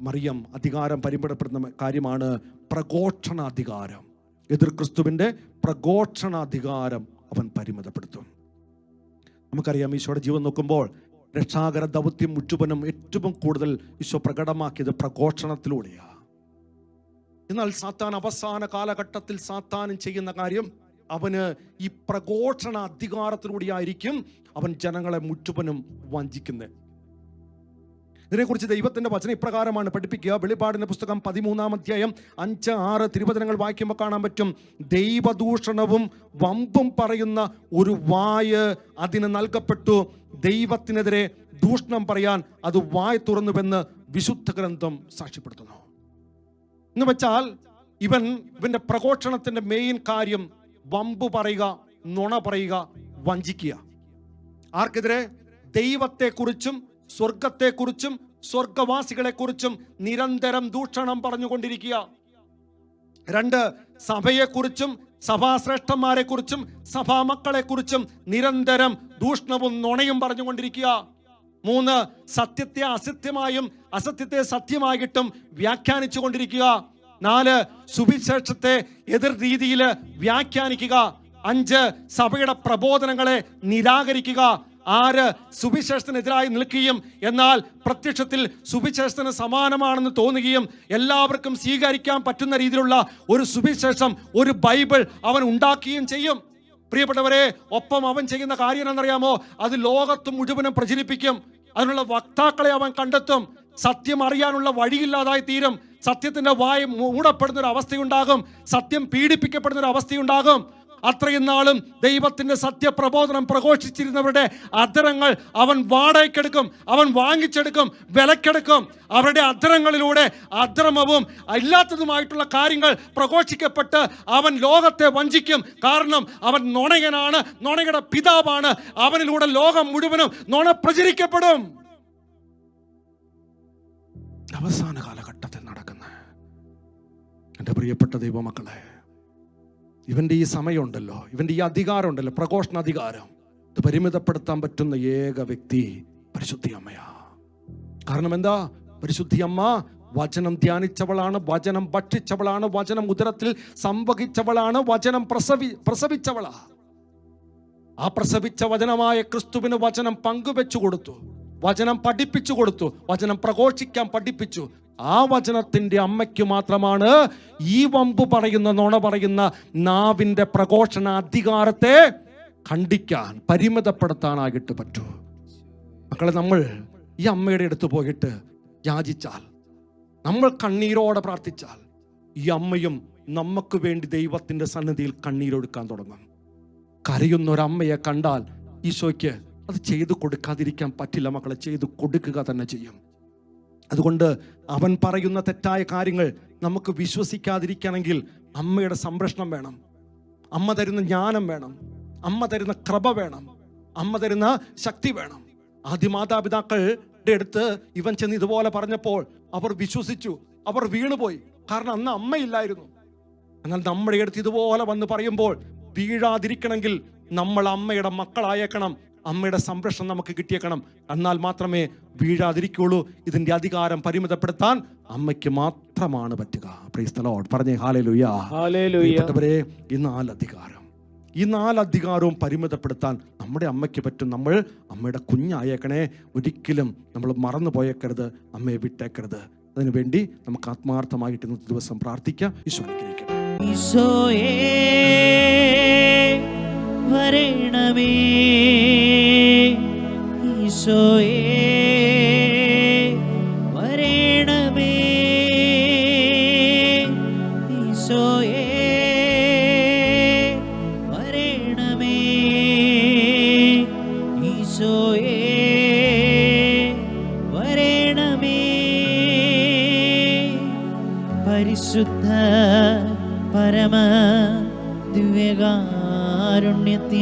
മറിയം അധികാരം പരിമിതപ്പെടുന്ന കാര്യമാണ് പ്രഘോഷണാധികാരം എതിർ ക്രിസ്തുവിന്റെ പ്രഘോഷണാധികാരം അവൻ പരിമിതപ്പെടുത്തും നമുക്കറിയാം ഈശോയുടെ ജീവൻ നോക്കുമ്പോൾ രക്ഷാകര ദൗത്യം മുഴുവനും ഏറ്റവും കൂടുതൽ ഈശോ പ്രകടമാക്കിയത് പ്രഘോഷണത്തിലൂടെയാണ് എന്നാൽ സാത്താൻ അവസാന കാലഘട്ടത്തിൽ സാത്താനും ചെയ്യുന്ന കാര്യം അവന് ഈ പ്രഘോഷണ അധികാരത്തിലൂടെയായിരിക്കും അവൻ ജനങ്ങളെ മുറ്റുപനും വഞ്ചിക്കുന്നത്. ഇതിനെക്കുറിച്ച് ദൈവത്തിന്റെ വചനം ഇപ്രകാരമാണ് പഠിപ്പിക്കുക. വെളിപാടിന്റെ പുസ്തകം പതിമൂന്നാം അധ്യായം അഞ്ച് ആറ് തിരുവചനങ്ങൾ വായിക്കുമ്പോൾ കാണാൻ പറ്റും. ദൈവദൂഷണവും വമ്പും പറയുന്ന ഒരു വായ് അതിന് നൽകപ്പെട്ടു. ദൈവത്തിനെതിരെ ദൂഷണം പറയാൻ അത് വായ് തുറന്നുവെന്ന് വിശുദ്ധ ഗ്രന്ഥം സാക്ഷ്യപ്പെടുത്തുന്നു. എന്ന് വെച്ചാൽ ഇവൻ ഇവന്റെ പ്രഘോഷണത്തിന്റെ മെയിൻ കാര്യം വമ്പ് പറയുക നുണ പറയുക വഞ്ചിക്കുക. ആർക്കെതിരെ? ദൈവത്തെക്കുറിച്ചും സ്വർഗത്തെക്കുറിച്ചും സ്വർഗവാസികളെക്കുറിച്ചും നിരന്തരം ദൂഷണം പറഞ്ഞുകൊണ്ടിരിക്കുക. രണ്ട് സഭയെക്കുറിച്ചും സഭാശ്രേഷ്ഠന്മാരെക്കുറിച്ചും സഭാമക്കളെക്കുറിച്ചും നിരന്തരം ദൂഷണവും നുണയും പറഞ്ഞുകൊണ്ടിരിക്കുക. മൂന്ന് സത്യത്തെ അസത്യമായും അസത്യത്തെ സത്യമായിട്ടും വ്യാഖ്യാനിച്ചു കൊണ്ടിരിക്കുക നാല് സുവിശേഷത്തെ എതിർ രീതിയിൽ വ്യാഖ്യാനിക്കുക. അഞ്ച് സഭയുടെ പ്രബോധനങ്ങളെ നിരാകരിക്കുക. ആര് സുവിശേഷത്തിനെതിരായി നിൽക്കുകയും എന്നാൽ പ്രത്യക്ഷത്തിൽ സുവിശേഷത്തിന് സമാനമാണെന്ന് തോന്നുകയും എല്ലാവർക്കും സ്വീകരിക്കാൻ പറ്റുന്ന രീതിയിലുള്ള ഒരു സുവിശേഷം ഒരു ബൈബിൾ അവൻ ഉണ്ടാക്കുകയും ചെയ്യും. പ്രിയപ്പെട്ടവരെ ഒപ്പം അവൻ ചെയ്യുന്ന കാര്യം എന്നറിയാമോ അത് ലോകത്ത് മുഴുവനും പ്രചരിപ്പിക്കും. അതിനുള്ള വക്താക്കളെ അവൻ കണ്ടെത്തും. സത്യം അറിയാനുള്ള വഴിയില്ലാതായി തീരും സത്യത്തിന്റെ വായ മൂടപ്പെടുന്ന ഒരു അവസ്ഥയുണ്ടാകും സത്യം പീഡിപ്പിക്കപ്പെടുന്ന ഒരു അവസ്ഥയുണ്ടാകും അത്രയും നാളും ദൈവത്തിന്റെ സത്യപ്രബോധനം പ്രഘോഷിച്ചിരുന്നവരുടെ അധരങ്ങൾ അവൻ വാടകയ്ക്കെടുക്കും അവൻ വാങ്ങിച്ചെടുക്കും വിലക്കെടുക്കും. അവരുടെ അധരങ്ങളിലൂടെ അധർമ്മവും ഇല്ലാത്തതുമായിട്ടുള്ള കാര്യങ്ങൾ പ്രഘോഷിക്കപ്പെട്ട് അവൻ ലോകത്തെ വഞ്ചിക്കും. കാരണം അവൻ നുണയനാണ് നുണയുടെ പിതാവാണ്. അവനിലൂടെ ലോകം മുഴുവനും നുണ പ്രചരിക്കപ്പെടും അവസാന നടക്കുന്ന എന്റെ പ്രിയപ്പെട്ട ദൈവമക്കളെ ഇവന്റെ ഈ സമയമുണ്ടല്ലോ ഇവന്റെ ഈ അധികാരമുണ്ടല്ലോ പ്രഘോഷണ അധികാരം ഇത് പരിമിതപ്പെടുത്താൻ പറ്റുന്ന ഏക വ്യക്തി പരിശുദ്ധി അമ്മയാ. കാരണം എന്താ? പരിശുദ്ധി അമ്മ വചനം ധ്യാനിച്ചവളാണ് വചനം ഭക്ഷിച്ചവളാണ് വചനം ഉദരത്തിൽ സംവഹിച്ചവളാണ് വചനം പ്രസവി പ്രസവിച്ചവളാ. ആ പ്രസവിച്ച വചനമായ ക്രിസ്തുവിന് വചനം പങ്കുവെച്ചു കൊടുത്തു. വചനം പഠിപ്പിച്ചു കൊടുത്തു വചനം പ്രഘോഷിക്കാൻ പഠിപ്പിച്ചു. ആ വചനത്തിന്റെ അമ്മയ്ക്ക് മാത്രമാണ് ഈ വമ്പ് പറയുന്ന നുണ പറയുന്ന നാവിന്റെ പ്രഘോഷണ അധികാരത്തെ ഖണ്ഡിക്കാൻ പരിമിതപ്പെടുത്താനായിട്ട് പറ്റൂ. മക്കളെ നമ്മൾ ഈ അമ്മയുടെ അടുത്ത് പോയിട്ട് യാചിച്ചാൽ നമ്മൾ കണ്ണീരോടെ പ്രാർത്ഥിച്ചാൽ ഈ അമ്മയും നമുക്ക് വേണ്ടി ദൈവത്തിന്റെ സന്നിധിയിൽ കണ്ണീരൊടുക്കാൻ തുടങ്ങും. കരയുന്ന ഒരമ്മയെ കണ്ടാൽ ഈശോയ്ക്ക് അത് ചെയ്തു കൊടുക്കാതിരിക്കാൻ പറ്റില്ല മക്കളെ ചെയ്തു കൊടുക്കുക തന്നെ ചെയ്യും. അതുകൊണ്ട് അവൻ പറയുന്ന തെറ്റായ കാര്യങ്ങൾ നമുക്ക് വിശ്വസിക്കാതിരിക്കണമെങ്കിൽ അമ്മയുടെ സംരക്ഷണം വേണം. അമ്മ തരുന്ന ജ്ഞാനം വേണം. അമ്മ തരുന്ന കൃപ വേണം. അമ്മ തരുന്ന ശക്തി വേണം. ആദ്യ മാതാപിതാക്കളുടെ അടുത്ത് ഇവൻ ചെന്ന് ഇതുപോലെ പറഞ്ഞപ്പോൾ അവർ വിശ്വസിച്ചു. അവർ വീണുപോയി. കാരണം അന്ന് അമ്മയില്ലായിരുന്നു. എന്നാൽ നമ്മുടെ അടുത്ത് ഇതുപോലെ വന്ന് പറയുമ്പോൾ വീഴാതിരിക്കണമെങ്കിൽ നമ്മൾ അമ്മയുടെ മക്കളായേക്കണം. അമ്മയുടെ സംരക്ഷണം നമുക്ക് കിട്ടിയേക്കണം. എന്നാൽ മാത്രമേ വീഴാതിരിക്കുള്ളൂ ഇതിന്റെ അധികാരം പരിമിതപ്പെടുത്താൻ അമ്മയ്ക്ക് മാത്രമാണ് പറ്റുക. പ്രൈസ് ദി ലോർഡ് പറഞ്ഞേ പ്രിയപ്പെട്ടവരെ ഈ നാല് അധികാരം. ഈ നാല് അധികാരവും പരിമിതപ്പെടുത്താൻ നമ്മുടെ അമ്മയ്ക്ക് പറ്റും. നമ്മൾ അമ്മയുടെ കുഞ്ഞായേക്കണേ. ഒരിക്കലും നമ്മൾ മറന്നു പോയേക്കരുത് അമ്മയെ വിട്ടേക്കരുത്. അതിനുവേണ്ടി നമുക്ക് ആത്മാർത്ഥമായിട്ട് ഇന്നത്തെ ദിവസം പ്രാർത്ഥിക്കാം. ഈശോ അനുഗ്രഹിക്കട്ടെ. ഈശോയേ. വരണമേ. ഈശോയേ.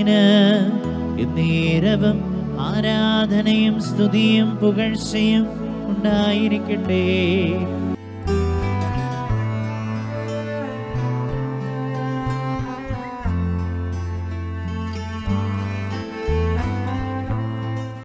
ദിവ്യകാരുണ്യത്തിന് എന്നേരവും ആരാധനയും സ്തുതിയും പുകഴ്ചയും ഉണ്ടായിരിക്കട്ടെ.